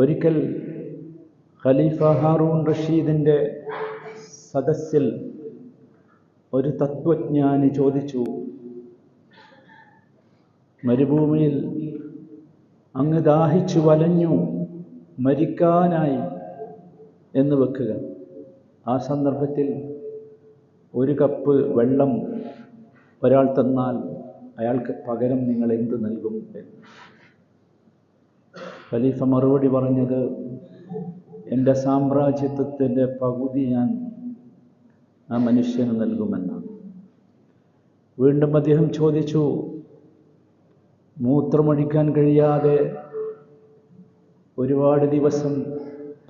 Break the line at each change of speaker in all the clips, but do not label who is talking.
ഒരിക്കൽ ഖലീഫ ഹാറൂൺ റഷീദിന്റെ സദസ്സിൽ ഒരു തത്വജ്ഞാനി ചോദിച്ചു മരുഭൂമിയിൽ അങ്ങ് ദാഹിച്ചു വലഞ്ഞു മരിക്കാനായി എന്ന് വെക്കുക. ആ സന്ദർഭത്തിൽ ഒരു കപ്പ് വെള്ളം ഒരാൾ തന്നാൽ അയാൾക്ക് പകരം നിങ്ങൾ എന്ത് നൽകും എന്ന്. ഖലീഫ മറുപടി പറഞ്ഞത് എന്റെ സാമ്രാജ്യത്വത്തിന്റെ പകുതി ഞാൻ ആ മനുഷ്യന് നൽകുമെന്നാണ്. വീണ്ടും അദ്ദേഹം ചോദിച്ചു മൂത്രമൊഴിക്കാൻ കഴിയാതെ ഒരുപാട് ദിവസം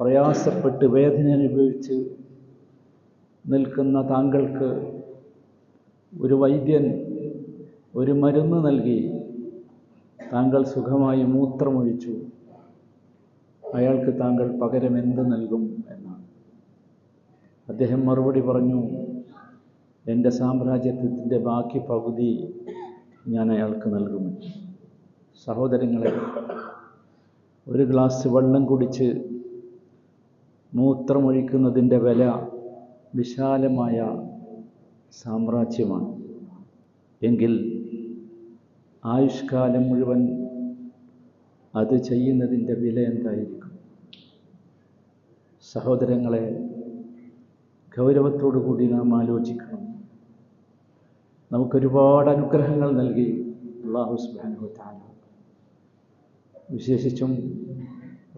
പ്രയാസപ്പെട്ട് വേദന അനുഭവിച്ച് നിൽക്കുന്ന താങ്കൾക്ക് ഒരു വൈദ്യൻ ഒരു മരുന്ന് നൽകി താങ്കൾ സുഖമായി മൂത്രമൊഴിച്ചു. അയാൾക്ക് താങ്കൾ പകരം എന്ത് നൽകും എന്നാണ്. അദ്ദേഹം മറുപടി പറഞ്ഞു എന്റെ സാമ്രാജ്യത്വത്തിന്റെ ബാക്കി പകുതി ഞാൻ അയാൾക്ക് നൽകുമെന്ന്. സഹോദരങ്ങളെ ഒരു ഗ്ലാസ് വെള്ളം കുടിച്ച് മൂത്രമൊഴിക്കുന്നതിന്റെ വില വിശാലമായ സാമ്രാജ്യമാണ്. എങ്കിൽ ആയുഷ്കാലം മുഴുവൻ അത് ചെയ്യുന്നതിന്റെ വില എന്തായിരിക്കും? സഹോദരങ്ങളെ ഗൗരവത്തോടു കൂടി നാം ആലോചിക്കണം. നമുക്കൊരുപാട് അനുഗ്രഹങ്ങൾ നൽകി അള്ളാഹു സുബാനു താല വിശേഷിച്ചും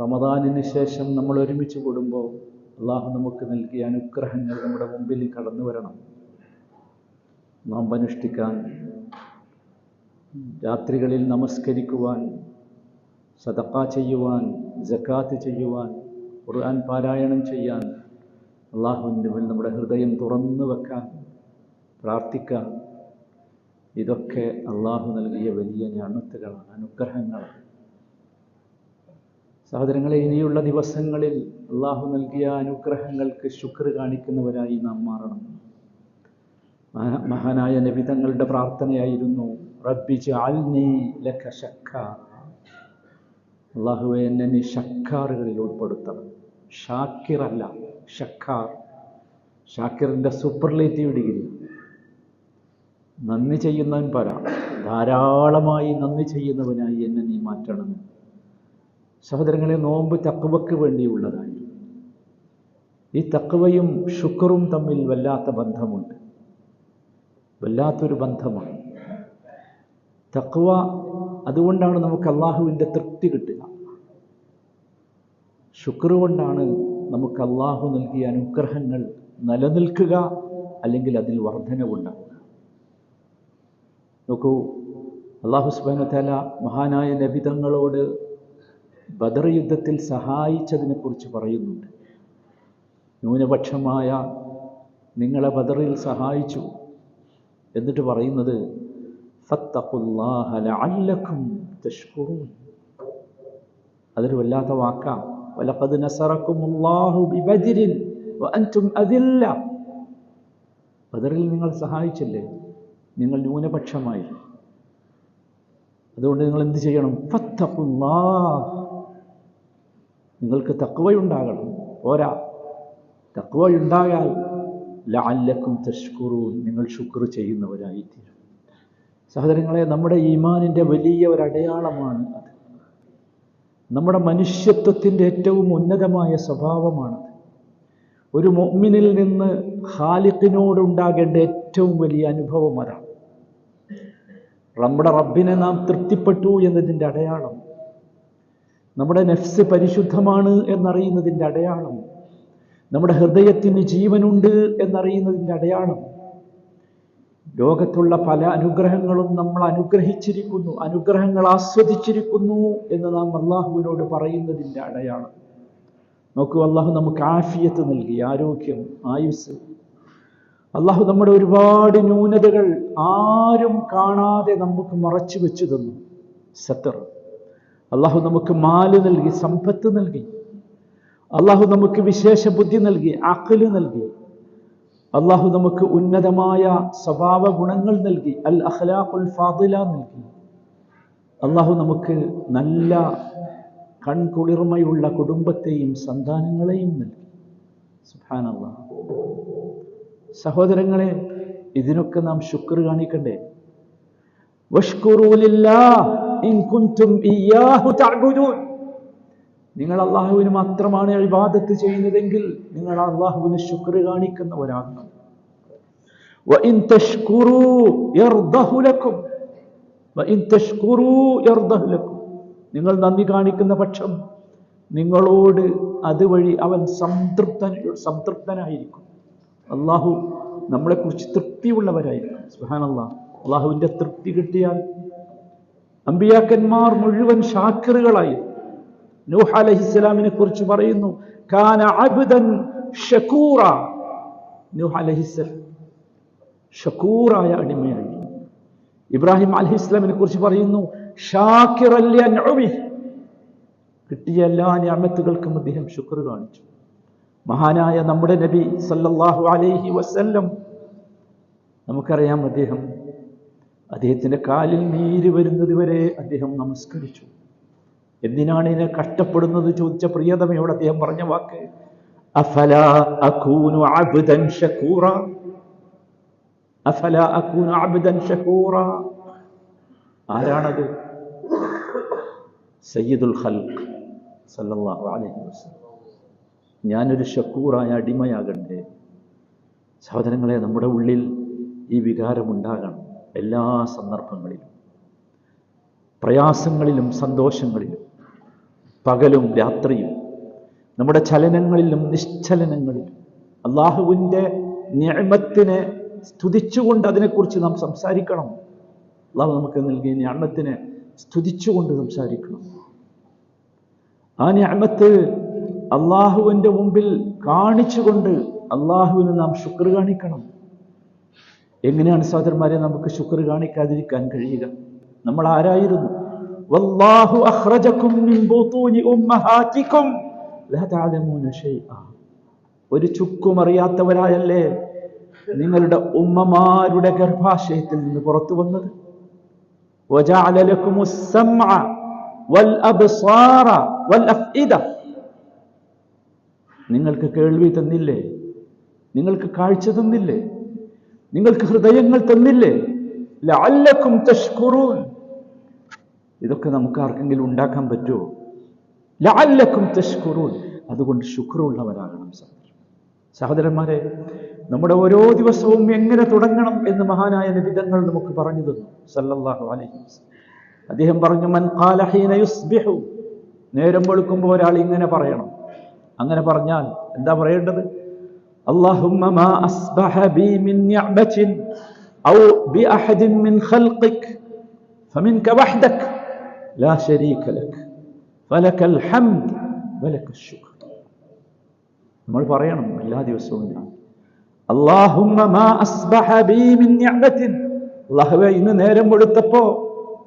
റമദാനിന് ശേഷം നമ്മൾ ഒരുമിച്ച് കൂടുമ്പോൾ അള്ളാഹു നമുക്ക് നൽകിയ അനുഗ്രഹങ്ങൾ നമ്മുടെ മുമ്പിൽ കടന്നു വരണം. നാം അനുഷ്ഠിക്കാൻ രാത്രികളിൽ നമസ്കരിക്കുവാൻ സദക്ക ചെയ്യുവാൻ ജക്കാത്ത് ചെയ്യുവാൻ ഖുർആൻ പാരായണം ചെയ്യാൻ അള്ളാഹുവിന്റെ മേൽ നമ്മുടെ ഹൃദയം തുറന്നു വെക്കാൻ പ്രാർത്ഥിക്കാൻ ഇതൊക്കെ അള്ളാഹു നൽകിയ വലിയ ഞാണത്തുകളാണ് അനുഗ്രഹങ്ങളാണ്. സഹോദരങ്ങളെ ഇനിയുള്ള ദിവസങ്ങളിൽ അള്ളാഹു നൽകിയ അനുഗ്രഹങ്ങൾക്ക് ശുക്ർ കാണിക്കുന്നവരായി നാം മാറണം. മഹാ- മഹാനായ നബിതങ്ങളുടെ പ്രാർത്ഥനയായിരുന്നു റബ്ബി ലക അള്ളാഹുവെ എന്നെ നീ ഷക്കാറുകളിൽ ഉൾപ്പെടുത്തണം. ഷാക്കിറല്ല ഷക്കാർ. ഷാക്കിറിന്റെ സൂപ്പർലേറ്റീവ് ഡിഗ്രി നന്ദി ചെയ്യുന്നവൻ പര. ധാരാളമായി നന്ദി ചെയ്യുന്നവനായി എന്നെ നീ മാറ്റണം. സഹോദരങ്ങളെ നോമ്പ് തക്കവയ്ക്ക് വേണ്ടിയുള്ളതായി ഈ തക്കവയും ശുക്റും തമ്മിൽ വല്ലാത്ത ബന്ധമുണ്ട്. വല്ലാത്തൊരു ബന്ധമാണ്. തക്കവ അതുകൊണ്ടാണ് നമുക്ക് അള്ളാഹുവിന്റെ തൃപ്തി കിട്ടുക. ശുക്ർ കൊണ്ടാണ് നമുക്ക് അള്ളാഹു നൽകിയ അനുഗ്രഹങ്ങൾ നിലനിൽക്കുക അല്ലെങ്കിൽ അതിൽ വർധനവുണ്ടാകുക നോക്കൂ അള്ളാഹു സുബാന തല മഹാനായ നബിതങ്ങളോട് ബദർ യുദ്ധത്തിൽ സഹായിച്ചതിനെക്കുറിച്ച് പറയുന്നുണ്ട്. ന്യൂനപക്ഷമായ നിങ്ങളെ ബദറിൽ സഹായിച്ചു എന്നിട്ട് പറയുന്നത് അതൊരു വല്ലാത്ത വാക്കാ. വലഖദ് നസറക്കുമുല്ലാഹു ബിബദ്രിൻ വഅൻതും അദില്ല ബദറിൽ നിങ്ങൾ സഹായിച്ചില്ലേ? നിങ്ങൾ ന്യൂനപക്ഷമായി. അതുകൊണ്ട് നിങ്ങൾ എന്ത് ചെയ്യണം? ഫത്തഖുല്ലാ നിങ്ങൾക്ക് തക്വയുണ്ടാകണം പോരാ. തക്വയുണ്ടായാൽ ലഅല്ലക്കും തഷ്കുറൂൻ. നിങ്ങൾ ശുക്ർ ചെയ്യുന്നവരായിത്തീരും. സഹോദരങ്ങളെ നമ്മുടെ ഈമാനിന്റെ വലിയ ഒരു അടയാളമാണ് അത്. നമ്മുടെ മനുഷ്യത്വത്തിന്റെ ഏറ്റവും ഉന്നതമായ സ്വഭാവമാണത് ഒരു മൊമ്മിനിൽ നിന്ന് ഹാലിത്തിനോടുണ്ടാകേണ്ട ഏറ്റവും വലിയ അനുഭവം അതാണ്. നമ്മുടെ റബ്ബിനെ നാം തൃപ്തിപ്പെട്ടു എന്നതിന്റെ അടയാളം. നമ്മുടെ നെഫ്സ് പരിശുദ്ധമാണ് എന്നറിയുന്നതിന്റെ അടയാളം. നമ്മുടെ ഹൃദയത്തിന് ജീവനുണ്ട് എന്നറിയുന്നതിന്റെ അടയാളം. ലോകത്തുള്ള പല അനുഗ്രഹങ്ങളും നമ്മൾ അനുഗ്രഹിച്ചിരിക്കുന്നു അനുഗ്രഹങ്ങൾ ആസ്വദിച്ചിരിക്കുന്നു എന്ന് നാം അള്ളാഹുവിനോട് പറയുന്നതിന്റെ അടയാളം. നോക്കൂ അള്ളാഹു നമുക്ക് ആഫിയത്ത് നൽകി ആരോഗ്യം ആയുസ് അള്ളാഹു നമ്മുടെ ഒരുപാട് ന്യൂനതകൾ ആരും കാണാതെ നമുക്ക് മറച്ചു വെച്ചു തന്നു. സത്തർ അള്ളാഹു നമുക്ക് മാൽ നൽകി സമ്പത്ത് നൽകി. അള്ളാഹു നമുക്ക് വിശേഷ ബുദ്ധി നൽകി അക്കൽ നൽകി. അള്ളാഹു നമുക്ക് ഉന്നതമായ സ്വഭാവ ഗുണങ്ങൾ നൽകി അൽ അഖ്ലാഖുൽ ഫാദില നൽകി. അള്ളാഹു നമുക്ക് നല്ല കൺകുളിർമയുള്ള കുടുംബത്തെയും സന്താനങ്ങളെയും നൽകി. സുഹാന സഹോദരങ്ങളെ ഇതിനൊക്കെ നാം ശുക്ർ കാണിക്കണ്ടേ? വഷ്കുറൂലില്ലാ ഇൻ കുൻതും ഇയാഹു തഅബുദൂൻ. നിങ്ങൾ അള്ളാഹുവിന് മാത്രമാണ് ഇബാദത്ത് ചെയ്യുന്നതെങ്കിൽ നിങ്ങൾ അള്ളാഹുവിന് ശുക്ർ കാണിക്കുന്നവരാകണം നിങ്ങൾ നന്ദി കാണിക്കുന്ന പക്ഷം നിങ്ങളോട് അതുവഴി അവൻ സംതൃപ്ത സംതൃപ്തനായിരിക്കും. അള്ളാഹു നമ്മളെക്കുറിച്ച് തൃപ്തിയുള്ളവരായിരിക്കും. സുഹാൻ അള്ളാഹ് അള്ളാഹുവിന്റെ തൃപ്തി കിട്ടിയാൽ അമ്പിയാക്കന്മാർ മുഴുവൻ ഷാക്കിറുകളായിരുന്നു നൂഹ് അലഹിസ്സലാമിനെ കുറിച്ച് പറയുന്നു കാന അബ്ദൻ ഷക്കൂറ. നൂഹ് അലഹിസ്സലാം ഷക്കൂറായ അടിമയായി. ഇബ്രാഹിം അലഹി ഇസ്ലാമിനെ കുറിച്ച് പറയുന്നു കിട്ടിയ എല്ലാ ഞാമത്തുകൾക്കും അദ്ദേഹം ശുക്ർ കാണിച്ചു. മഹാനായ നമ്മുടെ നബി സല്ലല്ലാഹു അലൈഹി വസല്ലം നമുക്കറിയാം അദ്ദേഹം അദ്ദേഹത്തിന്റെ കാലിൽ നീര് വരുന്നത് വരെ അദ്ദേഹം നമസ്കരിച്ചു. എന്തിനാണ് ഇതിനെ കഷ്ടപ്പെടുന്നത് ചോദിച്ച പ്രിയതമയോട് അദ്ദേഹം പറഞ്ഞ വാക്ക്? അഫല അകൂനു അബ്ദൻ ഷക്കൂറ? അഫല അകൂനു അബ്ദൻ ഷക്കൂറ? ആരാണത്? സയ്യിദുൽ ഖൽഖ് സല്ലല്ലാഹു അലൈഹി വസല്ലം. ഞാനൊരു ഷക്കൂറായ അടിമയാകണ്ടേ? സഹോദരങ്ങളെ നമ്മുടെ ഉള്ളിൽ ഈ വികാരമുണ്ടാകണം എല്ലാ സന്ദർഭങ്ങളിലും. പ്രയാസങ്ങളിലും സന്തോഷങ്ങളിലും. പകലും രാത്രിയും. നമ്മുടെ ചലനങ്ങളിലും നിശ്ചലനങ്ങളിലും അള്ളാഹുവിന്റെ ഞാമത്തിനെ സ്തുതിച്ചുകൊണ്ട് അതിനെക്കുറിച്ച് നാം സംസാരിക്കണം. അള്ളാഹു നമുക്ക് നൽകിയ ഞാമത്തിനെ സ്തുതിച്ചുകൊണ്ട് സംസാരിക്കണം. ആ ഞാമത്ത് അള്ളാഹുവിന്റെ മുമ്പിൽ കാണിച്ചുകൊണ്ട് അള്ളാഹുവിന് നാം ശുക്ർ കാണിക്കണം. എങ്ങനെയാണ് സഹോദരന്മാരെ നമുക്ക് ശുക്ർ കാണിക്കാതിരിക്കാൻ കഴിയുക? നമ്മൾ ആരായിരുന്നു? വല്ലാഹു അഖ്റജകും മിൻ ബുതൂനി ഉമ്മഹാതികും ലാ തഅലമൂന ഷൈഅ ഒരു ചുക്കും അറിയാത്തവരായല്ലേ നിങ്ങളുടെ ഉമ്മമാരുടെ ഗർഭാശയത്തിൽ നിന്ന് പുറത്തു വന്നത് وجعل لكم السمع والأبصار والأفئدة നിങ്ങൾക്ക് കേൾവി തന്നില്ലേ നിങ്ങൾക്ക് കാഴ്ച തന്നില്ലേ നിങ്ങൾക്ക് ഹൃദയങ്ങൾ തന്നില്ലേ ലഅല്ലക്കും തഷ്കുറൂൻ ഇതൊക്കെ നമുക്ക് ആർക്കെങ്കിലും ഉണ്ടാക്കാൻ പറ്റുമോ ലഅല്ലക്കും തഷ്കുറൂൻ അതുകൊണ്ട് ശുക്രുള്ളവരാകണം സഹോദരൻ സഹോദരന്മാരെ നമ്മുടെ ഓരോ ദിവസവും എങ്ങനെ തുടങ്ങണം എന്ന് മഹാനായ നിബിധങ്ങൾ നമുക്ക് പറഞ്ഞു തന്നു സല്ലല്ലാഹു അലൈഹി വസല്ലം അദ്ദേഹം പറഞ്ഞു മൻ ഖാല ഹീന യുസ്ബിഹു നേരം വെളുക്കുമ്പോൾ ഒരാൾ ഇങ്ങനെ പറയണം അങ്ങനെ പറഞ്ഞാൽ എന്താ പറയേണ്ടത് اللهم ما أصبح بي من نعمة أو بأحد من خلقك فمنك وحدك لا شريك لك فلك الحمد ولك الشكر നമ്മൾ പറയണം എല്ലാ ദിവസവും അള്ളാഹുമ്മ മാ അസ്ബഹ ബി മിൻ നിഅമത്തിൻ അല്ലാഹുവേ ഇന്ന് നേരം വെളുത്തപ്പോ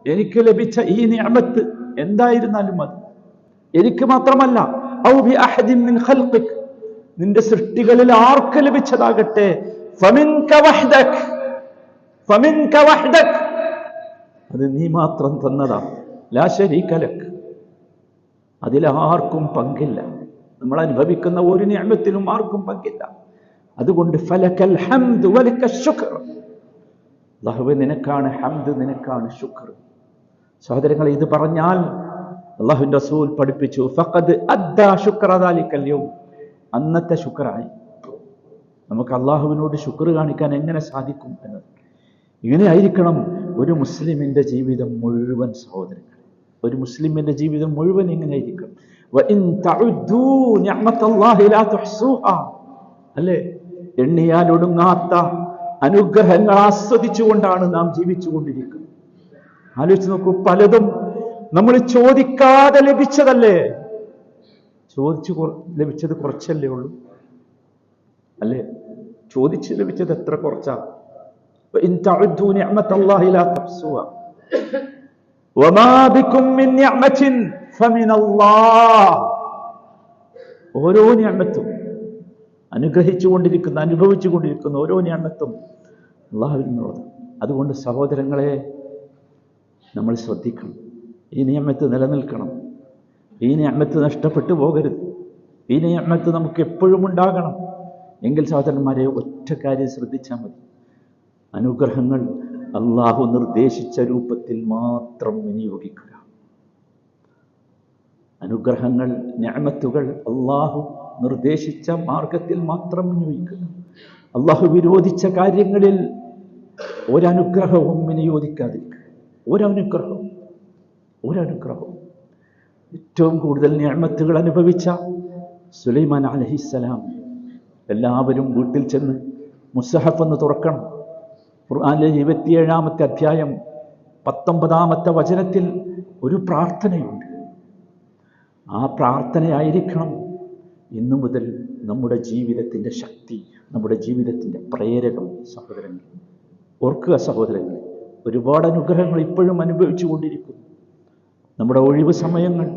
എനിക്ക് ലഭിച്ച ഈ നിഅമത്ത് എന്തായിരുന്നാലും മതി എനിക്ക് മാത്രമല്ല ഔ ബി അഹദിൻ മിൻ ഖൽഖിക് നിന്റെ സൃഷ്ടികളിൽ ആർക്ക് ലഭിച്ചതാകട്ടെ ഫമിൻക വഹ്ദക് ഫമിൻക വഹ്ദക് അത് നീ മാത്രം തന്നതാ ലാ ശരീക ലക്. അതിലാർക്കും പങ്കില്ല. നമ്മൾ അനുഭവിക്കുന്ന ഒരു നിയമത്തിലും ആർക്കും പങ്കില്ല. അതുകൊണ്ട് ഫലക്കൽ ഹംദ് വലക്ക ശുക്ർ. അള്ളാഹുവെ നിനക്കാണ് ഹംദ് നിനക്കാണ് ശുക്ർ. സഹോദരങ്ങൾ ഇത് പറഞ്ഞാൽ അള്ളാഹുവിന്റെ റസൂൽ പഠിപ്പിച്ചു ഫഖദ് അദ്ദാ ശുക്രദാലിക്കല്യോ അന്നത്തെ ശുക്രായി. നമുക്ക് അള്ളാഹുവിനോട് ശുക്ർ കാണിക്കാൻ എങ്ങനെ സാധിക്കും എന്നത്. ഇങ്ങനെ ആയിരിക്കണം ഒരു മുസ്ലിമിന്റെ ജീവിതം മുഴുവൻ സഹോദരങ്ങൾ ഒരു മുസ്ലിമിന്റെ ജീവിതം മുഴുവൻ ഇങ്ങനെയായിരിക്കും അല്ലേ? എണ്ണിയാൽ ഒടുങ്ങാത്ത അനുഗ്രഹങ്ങൾ ആസ്വദിച്ചുകൊണ്ടാണ് നാം ജീവിച്ചുകൊണ്ടിരിക്കുന്നത്. ആലോചിച്ച് നോക്കൂ പലതും നമ്മൾ ചോദിക്കാതെ ലഭിച്ചതല്ലേ? ചോദിച്ചു ലഭിച്ചത് കുറച്ചല്ലേ ഉള്ളൂ? അല്ലേ? ചോദിച്ച് ലഭിച്ചത് എത്ര കുറച്ചാ? ഓരോ ഞാമത്തും അനുഗ്രഹിച്ചു കൊണ്ടിരിക്കുന്ന അനുഭവിച്ചു കൊണ്ടിരിക്കുന്ന ഓരോ ഞാമത്തും അള്ളാഹുവിൽ നിന്നുള്ളത് അതുകൊണ്ട് സഹോദരങ്ങളെ നമ്മൾ ശ്രദ്ധിക്കണം. ഈ നിയമത്ത് നിലനിൽക്കണം. ഈ നിയമത്ത് നഷ്ടപ്പെട്ടു പോകരുത്. ഈ നിയമത്ത് നമുക്ക് എപ്പോഴും ഉണ്ടാകണം. എങ്കിൽ സഹോദരന്മാരെ ഒറ്റ കാര്യം ശ്രദ്ധിച്ചാൽ മതി. അനുഗ്രഹങ്ങൾ അള്ളാഹു നിർദ്ദേശിച്ച രൂപത്തിൽ മാത്രം വിനിയോഗിക്കുക. അനുഗ്രഹങ്ങൾ ഞാമത്തുകൾ അള്ളാഹു നിർദ്ദേശിച്ച മാർഗത്തിൽ മാത്രം വിനിയോഗിക്കുക. അള്ളാഹു വിരോധിച്ച കാര്യങ്ങളിൽ ഒരനുഗ്രഹവും വിനിയോഗിക്കാതിരിക്കുക. ഒരനുഗ്രഹവും ഒരനുഗ്രഹവും. ഏറ്റവും കൂടുതൽ ഞാമത്തുകൾ അനുഭവിച്ച സുലൈമാൻ അലഹിസ്സലാം എല്ലാവരും വീട്ടിൽ ചെന്ന് മുസഹഫ് ഒന്ന് തുറക്കണം. ഖുർആാനിലെ ഇരുപത്തിയേഴാമത്തെ അധ്യായം പത്തൊമ്പതാമത്തെ വചനത്തിൽ ഒരു പ്രാർത്ഥനയുണ്ട്. ആ പ്രാർത്ഥനയായിരിക്കണം ഇന്നു മുതൽ നമ്മുടെ ജീവിതത്തിന്റെ ശക്തി നമ്മുടെ ജീവിതത്തിന്റെ പ്രേരകം സഹോദരങ്ങൾ ഓർക്കുക സഹോദരങ്ങൾ ഒരുപാട് അനുഗ്രഹങ്ങൾ ഇപ്പോഴും അനുഭവിച്ചു കൊണ്ടിരിക്കുന്നു. നമ്മുടെ ഒഴിവ് സമയങ്ങൾ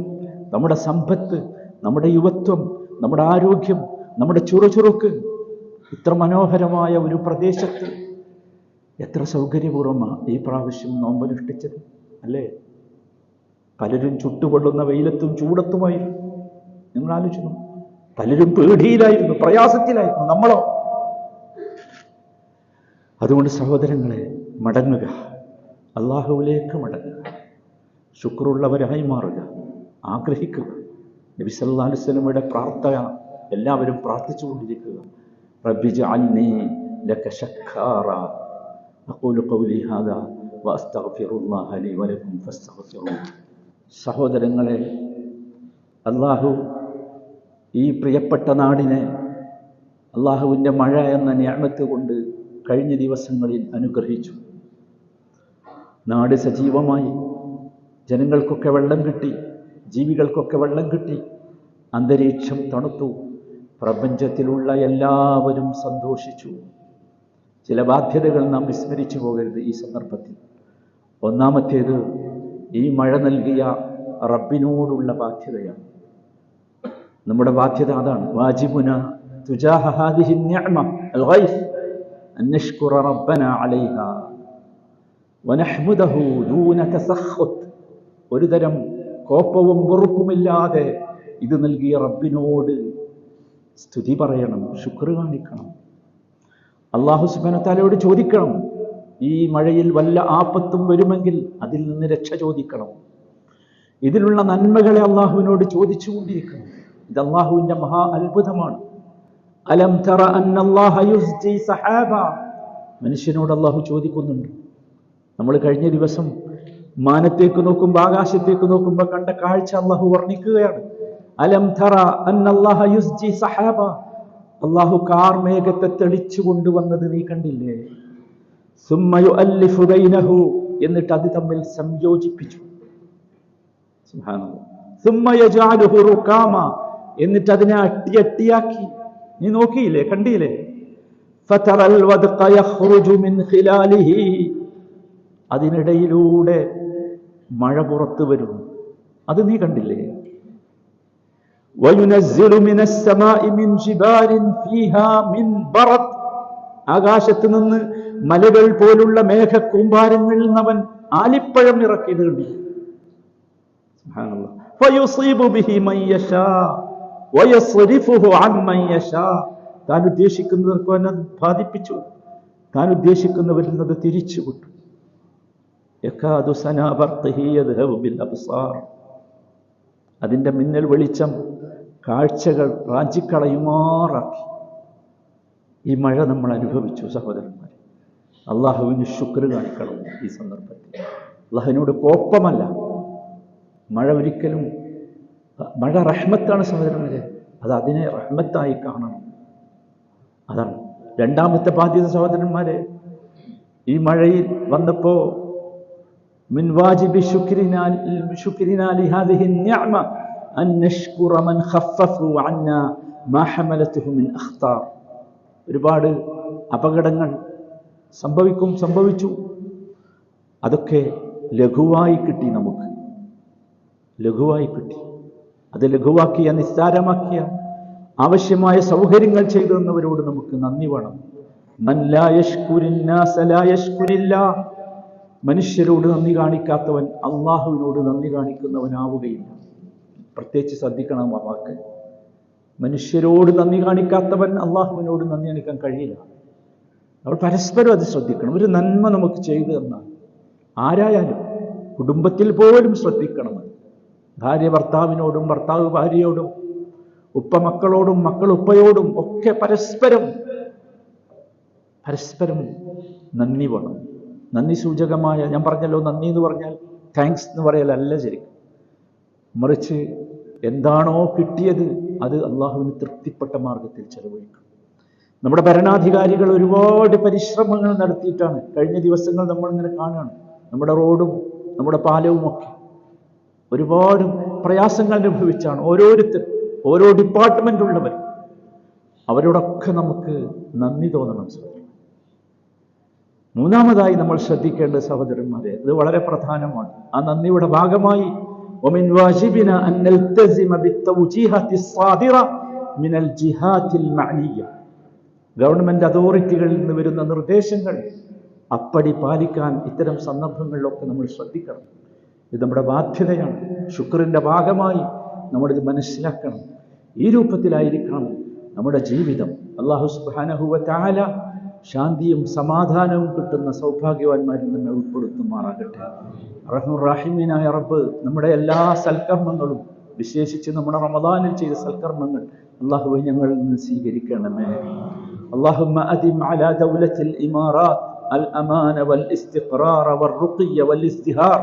നമ്മുടെ സമ്പത്ത് നമ്മുടെ യുവത്വം നമ്മുടെ ആരോഗ്യം നമ്മുടെ ചുറുചുറുക്ക് ഇത്ര മനോഹരമായ ഒരു പ്രദേശത്ത് എത്ര സൗകര്യപൂർവമാണ് ഈ പ്രാവശ്യം നോമ്പനുഷ്ഠിച്ചത് അല്ലേ? പലരും ചുട്ടുകൊള്ളുന്ന വെയിലത്തും ചൂടത്തുമായിരുന്നു നിങ്ങൾ ആലോചിച്ചു പലരും പേടിയിലായിരുന്നു പ്രയാസത്തിലായിരുന്നു നമ്മളോ? അതുകൊണ്ട് സഹോദരങ്ങളെ മടങ്ങുക. അള്ളാഹുവിലേക്ക് മടങ്ങുക. ശുക്രുള്ളവരായി മാറുക. ആഗ്രഹിക്കുക. നബി സല്ലാ അലുസ്ലമയുടെ പ്രാർത്ഥന എല്ലാവരും പ്രാർത്ഥിച്ചുകൊണ്ടിരിക്കുക. റബ്ബി ജഅൽനി ലക ശക്കാറ ഖൗലി ഹാദാ വഅസ്തഗ്ഫിറുല്ലാഹ ലി വലക്കും സഹോദരങ്ങളെ അള്ളാഹു ഈ പ്രിയപ്പെട്ട നാടിനെ അള്ളാഹുവിന്റെ മഴ എന്ന ഞാമത്ത് കൊണ്ട് കഴിഞ്ഞ ദിവസങ്ങളിൽ അനുഗ്രഹിച്ചു. നാട് സജീവമായി ജനങ്ങൾക്കൊക്കെ വെള്ളം കിട്ടി ജീവികൾക്കൊക്കെ വെള്ളം കിട്ടി അന്തരീക്ഷം തണുത്തു പ്രപഞ്ചത്തിലുള്ള എല്ലാവരും സന്തോഷിച്ചു. ചില ബാധ്യതകൾ നാം വിസ്മരിച്ചു പോകരുത് ഈ സന്ദർഭത്തിൽ. ഒന്നാമത്തേത് ഈ മഴ നൽകിയ റബ്ബിനോടുള്ള ബാധ്യതയാണ്. നമ്മുടെ ബാധ്യത അതാണ്. വാജിബുന ഒരു തരം കോപ്പവും വെറുപ്പുമില്ലാതെ ഇത് നൽകിയ റബ്ബിനോട് സ്തുതി പറയണം ശുക്ർ കാണിക്കണം. അള്ളാഹു സുബനത്താലയോട് ചോദിക്കണം ഈ മഴയിൽ വല്ല ആപത്തും വരുമെങ്കിൽ അതിൽ നിന്ന് രക്ഷ ചോദിക്കണം. ഇതിലുള്ള നന്മകളെ അള്ളാഹുവിനോട് ചോദിച്ചുകൊണ്ടിരിക്കണം. ഇത് അള്ളാഹുവിന്റെ മഹാ അത്ഭുതമാണ്. അലം തറ സഹാബ. മനുഷ്യനോട് അള്ളാഹു ചോദിക്കുന്നുണ്ട്. നമ്മൾ കഴിഞ്ഞ ദിവസം മാനത്തേക്ക് നോക്കുമ്പോൾ ആകാശത്തേക്ക് നോക്കുമ്പോൾ കണ്ട കാഴ്ച അള്ളാഹു വർണിക്കുകയാണ്. അലം തറ സഹാബ. അള്ളാഹു കാർമേഘത്തെ തെളിച്ചു കൊണ്ടുവന്നത് നീ കണ്ടില്ലേ? സുമ്മയു അല്ലിഫുദൈനഹു എന്നിട്ട് അത് തമ്മിൽ സംയോജിപ്പിച്ചു. സുബ്ഹാനല്ലാഹ്. സുമ്മ യജഅലുഹു റുകാമ എന്നിട്ട് അതിനെ അട്ടി അട്ടിയാക്കി. നീ നോക്കിയില്ലേ? കണ്ടില്ലേ? അതിനിടയിലൂടെ മഴ പുറത്തു വരുന്നു. അത് നീ കണ്ടില്ലേ? وينزل من السماء من جبال فيها من برد ആകാശത്ത് നിന്ന് മലകൾ പോലുള്ള മേഘക്കൂമ്പാരങ്ങളിൽ നിന്ന് അവൻ ആലിപ്പഴം ഇറക്കി നീണ്ടി സുബ്ഹാനല്ലാഹ്. فيصيب به من يشاء ويصرفه عن من يشاء താൻ ഉദ്ദേശിക്കുന്നവർക്ക് അവൻ അത് ബാധിപ്പിച്ചു താൻ ഉദ്ദേശിക്കുന്നവരിൽ നിന്ന് അത് തിരിച്ചു വിട്ടു യക്കാദു സനാ ബർഖിഹി യദ്ഹബു ബിൽ അബ്സാർ അതിൻ്റെ മിന്നൽ വെളിച്ചം കാഴ്ചകൾ റാഞ്ചിക്കളയുമാറാക്കി. ഈ മഴ നമ്മൾ അനുഭവിച്ചു സഹോദരന്മാർ അള്ളാഹുവിന് ശുക്ർ കാണിക്കണം ഈ സന്ദർഭത്തിൽ. അള്ളാഹുവിനോട് കോപ്പമല്ല. മഴ ഒരിക്കലും മഴ റഹ്മത്താണ് സഹോദരന്മാരെ. അത് അതിനെ റഹ്മത്തായി കാണണം. അതാണ് രണ്ടാമത്തെ ബാധ്യത സഹോദരന്മാരെ. ഈ മഴയിൽ വന്നപ്പോൾ മിൻവാജിബി ശുക്രിനാൽ ശുക്രിനാൽ ഹാദിഹി ഒരുപാട് അപകടങ്ങൾ സംഭവിക്കും സംഭവിച്ചു. അതൊക്കെ ലഘുവായി കിട്ടി നമുക്ക്. ലഘുവായി കിട്ടി. അത് ലഘുവാക്കിയ നിസ്താരമാക്കിയ ആവശ്യമായ സൗകര്യങ്ങൾ ചെയ്തു തന്നവരോട് നമുക്ക് നന്ദി വേണം. മനുഷ്യരോട് നന്ദി കാണിക്കാത്തവൻ അള്ളാഹുവിനോട് നന്ദി കാണിക്കുന്നവനാവുകയില്ല. പ്രത്യേകിച്ച് ശ്രദ്ധിക്കണം ആ വാക്ക്. മനുഷ്യരോട് നന്ദി കാണിക്കാത്തവൻ അള്ളാഹുവിനോട് നന്ദി കാണിക്കാൻ കഴിയില്ല. നമ്മൾ പരസ്പരം അത് ശ്രദ്ധിക്കണം. ഒരു നന്മ നമുക്ക് ചെയ്തു തന്നാൽ ആരായാലും കുടുംബത്തിൽ പോലും ശ്രദ്ധിക്കണം. ഭാര്യ ഭർത്താവിനോടും ഭർത്താവ് ഭാര്യയോടും ഉപ്പ മക്കളോടും മക്കൾ ഉപ്പയോടും ഒക്കെ പരസ്പരം പരസ്പരം നന്ദി വേണം. നന്ദി സൂചകമായ ഞാൻ പറഞ്ഞല്ലോ നന്ദി എന്ന് പറഞ്ഞാൽ താങ്ക്സ് എന്ന് പറയലല്ല ശരി മറിച്ച് എന്താണോ കിട്ടിയത് അത് അള്ളാഹുവിന് തൃപ്തിപ്പെട്ട മാർഗത്തിൽ ചെലവഴിക്കും നമ്മുടെ ഭരണാധികാരികൾ ഒരുപാട് പരിശ്രമങ്ങൾ നടത്തിയിട്ടാണ്. കഴിഞ്ഞ ദിവസങ്ങൾ നമ്മളിങ്ങനെ കാണുകയാണ്. നമ്മുടെ റോഡും നമ്മുടെ പാലവും ഒക്കെ ഒരുപാട് പ്രയാസങ്ങൾ അനുഭവിച്ചാണ് ഓരോരുത്തർ ഓരോ ഡിപ്പാർട്ട്മെന്റ് ഉള്ളവർ. അവരോടൊക്കെ നമുക്ക് നന്ദി തോന്നണം സഹോദരൻ. മൂന്നാമതായി നമ്മൾ ശ്രദ്ധിക്കേണ്ട സഹോദരന്മാരെ ഇത് വളരെ പ്രധാനമാണ്. ആ നന്ദിയുടെ ഭാഗമായി ومن واجبنا أن نلتزم بالتوجيهات الصادرة من الجهات المعنية ഗവൺമെന്റ് അതോറിറ്റികളിൽ നിന്ന് വരുന്ന നിർദ്ദേശങ്ങൾ അപ്പടി പാലിക്കാൻ ഇത്തരം സന്ദർഭങ്ങളിലൊക്കെ നമ്മൾ ശ്രദ്ധിക്കണം ഇത് നമ്മുടെ ബാധ്യതയാണ് ശുക്രിന്റെ ഭാഗമായി നമ്മളിത് മനസ്സിലാക്കണം ഈ രൂപത്തിലായിരിക്കണം നമ്മുടെ ജീവിതം അള്ളാഹു സുബാനഹുവ താല ശാന്തിയും സമാധാനവും കിട്ടുന്ന സൗഭാഗ്യവാന്മാരിൽ നിന്ന് ഉൾപ്പെടുത്തുമാറാകട്ടെ റഹ്മുറാഹിമീനായ റബ്ബ് നമ്മുടെ എല്ലാ സൽക്കർമ്മങ്ങളും വിശേഷിച്ച് നമ്മുടെ റമദാനിൽ ചെയ്ത സൽക്കർമ്മങ്ങൾ അള്ളാഹുവെ ഞങ്ങളിൽ നിന്ന് സ്വീകരിക്കണമേ اللهم أدم على دولة الإمارات الأمان والاستقرار والرقي والازدهار